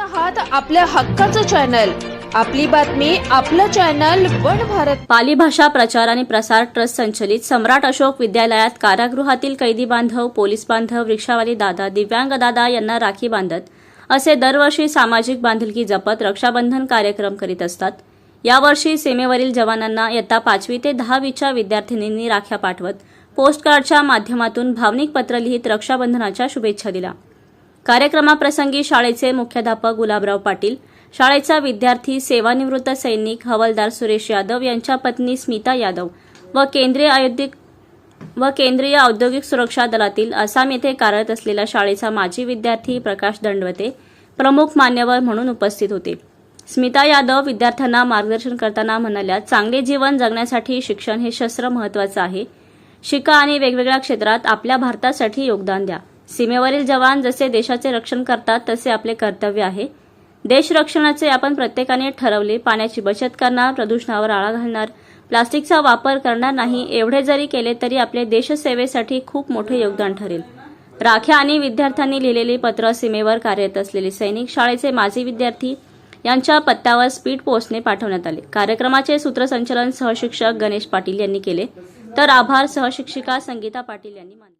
आहात आपल्या हक्काचं चॅनल आपली बातमी आपलं चॅनल वन भारत. पाली भाषा प्रचार आणि प्रसार ट्रस्ट संचलित सम्राट अशोक विद्यालयात कारागृहातील कैदी बांधव पोलीस बांधव रिक्षावाली दादा दिव्यांग दादा यांना राखी बांधत असे दरवर्षी सामाजिक बांधिलकी जपत रक्षाबंधन कार्यक्रम करीत असतात. यावर्षी सीमेवरील जवानांना इयत्ता पाचवी ते दहावीच्या विद्यार्थिनींनी राख्या पाठवत पोस्टकार्डच्या माध्यमातून भावनिक पत्र लिहित रक्षाबंधनाच्या शुभेच्छा दिल्या. कार्यक्रमाप्रसंगी शाळेचे मुख्याध्यापक गुलाबराव पाटील शाळेचा विद्यार्थी सेवानिवृत्त सैनिक हवालदार सुरेश यादव यांच्या पत्नी स्मिता यादव व केंद्रीय आयोधिक व केंद्रीय औद्योगिक सुरक्षा दलातील आसाम येथे कार्यरत असलेला शाळेचा माजी विद्यार्थी प्रकाश दंडवते प्रमुख मान्यवर म्हणून उपस्थित होते. स्मिता यादव विद्यार्थ्यांना मार्गदर्शन करताना म्हणाल्या चांगले जीवन जगण्यासाठी शिक्षण हे शस्त्र महत्वाचं आहे. शिका आणि वेगवेगळ्या क्षेत्रात आपल्या भारतासाठी योगदान द्या. सीमेवरील जवान जसे देशाचे रक्षण करतात तसे आपले कर्तव्य आहे. देश रक्षणाचे आपण प्रत्येकाने ठरवले पाण्याची बचत करणार प्रदूषणावर आळा घालणार प्लास्टिकचा वापर करणार नाही एवढे जरी केले तरी आपले देशसेवेसाठी खूप मोठे योगदान ठरेल. राख्या आणि विद्यार्थ्यांनी लिहिलेली पत्र सीमेवर कार्यरत असलेले सैनिक शाळेचे माजी विद्यार्थी यांच्या पत्त्यावर स्पीड पोस्टने पाठवण्यात आले. कार्यक्रमाचे सूत्रसंचलन सहशिक्षक गणेश पाटील यांनी केले. तर आभार सहशिक्षिका संगीता पाटील यांनी मानले